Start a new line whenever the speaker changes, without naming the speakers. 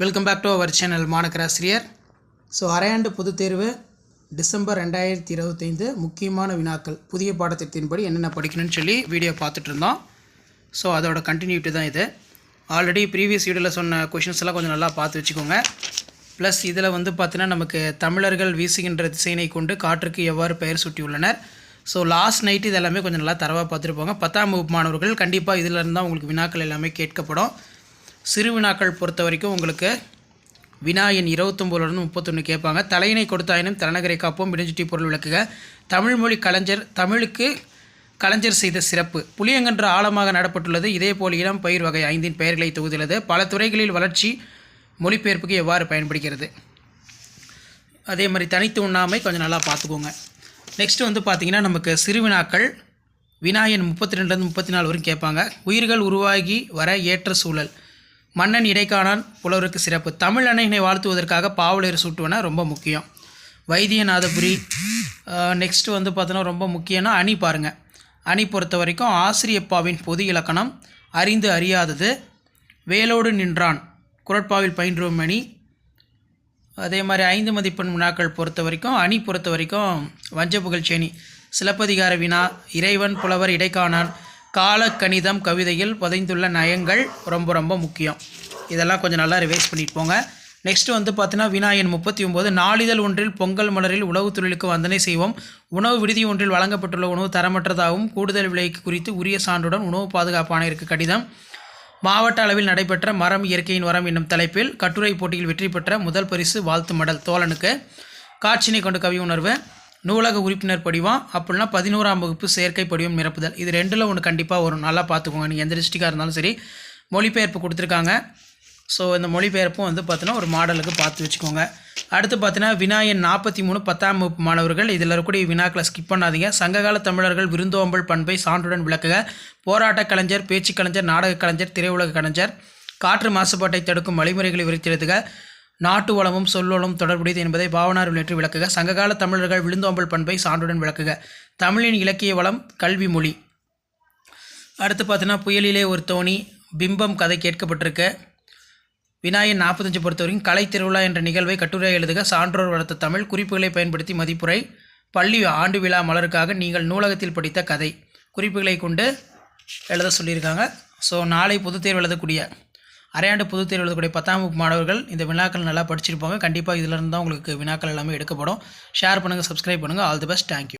Welcome back to our channel மாணக்கராசிரியர் so அரையாண்டு பொதுத் தேர்வு டிசம்பர் ரெண்டாயிரத்தி இருபத்தைந்து முக்கியமான வினாக்கள் புதிய பாடத்திட்டத்தின்படி என்னென்ன படிக்கணும்னு சொல்லி வீடியோ பார்த்துட்டு இருந்தோம். ஸோ அதோட கண்டினியூட்டி தான் இது. ஆல்ரெடி ப்ரீவியஸ் வீடியோவில் சொன்ன கொஷின்ஸ் எல்லாம் கொஞ்சம் நல்லா பார்த்து வச்சுக்கோங்க. ப்ளஸ் இதில் வந்து பார்த்தீங்கன்னா நமக்கு தமிழர்கள் வீசுகின்ற திசையினை கொண்டு காற்றுக்கு எவ்வாறு பெயர் சூட்டியுள்ளனர். ஸோ லாஸ்ட் நைட்டு இது எல்லாமே கொஞ்சம் நல்லா தரவாக பார்த்துட்டு போங்க. பத்தாம் வகுப்பு மாணவர்கள் கண்டிப்பாக இதில் இருந்தால் உங்களுக்கு வினாக்கள் எல்லாமே கேட்கப்படும். சிறு வினாக்கள் பொறுத்த வரைக்கும் உங்களுக்கு வினா எண் இருபத்தொம்போதுலேருந்து முப்பத்தொன்று கேட்பாங்க. தலையினை கொடுத்தாயினும் தலைநகரை காப்போம். விடுஞ்சுட்டி பொருள் விளக்குக. தமிழ் மொழி கலைஞர் தமிழுக்கு கலைஞர் செய்த சிறப்பு. புளியங்கன்று ஆழமாக நடப்பட்டுள்ளது. இதேபோல் இளம் பயிர் வகை ஐந்தின் பெயர்களை தொகுத்துள்ளது. பல துறைகளில் வளர்ச்சி மொழிபெயர்ப்புக்கு எவ்வாறு பயன்படுகிறது? அதே மாதிரி தனித்து உண்ணாமை கொஞ்சம் நல்லா பார்த்துக்கோங்க. நெக்ஸ்ட்டு வந்து பார்த்திங்கன்னா நமக்கு சிறுவினாக்கள் வினாயன் முப்பத்தி ரெண்டுலேருந்து முப்பத்தி நாலு வரைக்கும் கேட்பாங்க. உயிர்கள் உருவாகி வர ஏற்ற சூழல். மன்னன் இடைக்காணான் புலவருக்கு சிறப்பு. தமிழ் அன்னையினை வாழ்த்துவதற்காக பாவலர் சூட்டுவன ரொம்ப முக்கியம். வைத்தியநாதபுரி நெக்ஸ்ட் வந்து பார்த்தோன்னா ரொம்ப முக்கியம்னா அணி பாருங்கள் அணி பொறுத்த வரைக்கும் ஆசிரியப்பாவின் பொது இலக்கணம் அறிந்து அறியாதது வேலோடு நின்றான் குரட்பாவில் பயின்றோம் அணி. அதே மாதிரி ஐந்து மதிப்பெண் வினாக்கள் பொறுத்த வரைக்கும் அணி பொறுத்த வரைக்கும் வஞ்ச புகழ்ச்சேனி சிலப்பதிகார வினா இறைவன் புலவர் இடைக்காணான் காலக்கணிதம் கவிதையில் புதைந்துள்ள நயங்கள் ரொம்ப ரொம்ப முக்கியம். இதெல்லாம் கொஞ்சம் நல்லா ரிவைஸ் பண்ணிட்டு போங்க. நெக்ஸ்ட் வந்து பார்த்தீங்கன்னா வினாயன் முப்பத்தி ஒம்பது நாளிதழ் ஒன்றில் பொங்கல் மலரில் உணவுத் தொழிலுக்கு வந்தனை செய்வோம். உணவு விடுதி ஒன்றில் வழங்கப்பட்டுள்ள உணவு தரமற்றதாகவும் கூடுதல் விலைக்கு குறித்து உரிய சான்றுடன் உணவு பாதுகாப்பு ஆணையருக்கு கடிதம். மாவட்ட அளவில் நடைபெற்ற மரம் இயற்கையின் வரம் என்னும் தலைப்பில் கட்டுரை போட்டியில் வெற்றி பெற்ற முதல் பரிசு வாழ்த்து மடல் தோழனுக்கு. காட்சினை கொண்ட கவி உணர்வு நூலக உறுப்பினர் படிவம் அப்படின்னா பதினோராம் வகுப்பு செயற்கை படிவம் நிரப்புதல். இது ரெண்டில் ஒன்று கண்டிப்பாக வரும். நல்லா பார்த்துக்கோங்க நீங்கள் எந்த டிஸ்ட்ரிக்டாக இருந்தாலும் சரி மொழிபெயர்ப்பு கொடுத்துருக்காங்க. ஸோ இந்த மொழிபெயர்ப்பும் வந்து பார்த்தீங்கன்னா ஒரு மாடலுக்கு பார்த்து வச்சுக்கோங்க. அடுத்து பார்த்தீங்கன்னா வினாயன் நாற்பத்தி மூணு பத்தாம் வகுப்பு மாணவர்கள். இதில் இருக்கக்கூடிய வினாக்களை ஸ்கிப் பண்ணாதீங்க. சங்ககால தமிழர்கள் விருந்தோம்பல் பண்பை சான்றுடன் விளக்குக. போராட்ட கலைஞர் பேச்சு கலைஞர் நாடக கலைஞர் திரையுலக கலைஞர். காற்று மாசுபாட்டை தடுக்கும் வழிமுறைகளை விரித்தெழுதுக நாட்டு வளமும் சொல்லோலும் தொடர்புடையது என்பதை பாவனார் உள்ளிட்டு விளக்குக. சங்ககால தமிழர்கள் விழுந்தோம்பல் பண்பை சான்றுடன் விளக்குக. தமிழின் இலக்கிய வளம் கல்வி மொழி. அடுத்து பார்த்தீங்கன்னா புயலிலே ஒரு தோணி பிம்பம் கதை கேட்கப்பட்டிருக்கு. விநாயகன் நாற்பத்தஞ்சு பொறுத்தவரைக்கும் கலை திருவிழா என்ற நிகழ்வை கட்டுரை எழுதுக. சான்றோர் வளர்த்த தமிழ் குறிப்புகளை பயன்படுத்தி மதிப்புரை பள்ளி ஆண்டு விழா மலருக்காக நீங்கள் நூலகத்தில் படித்த கதை குறிப்புகளை கொண்டு எழுத சொல்லியிருக்காங்க. ஸோ நாளை பொதுத் தேர்வு எழுதக்கூடிய அரையாண்டு பொதுத் தேர்வு எழுதக்கூடிய பத்தாம் வகுப்பு மாணவர்கள் இந்த வினாக்கள் நல்லா படிச்சிருப்பாங்க. கண்டிப்பாக இதிலிருந்து தான் உங்களுக்கு வினாக்கள் எல்லாமே எடுக்கப்படும். ஷேர் பண்ணுங்கள் சப்ஸ்கிரைப் பண்ணுங்கள் ஆல் தி பெஸ்ட் தேங்க்யூ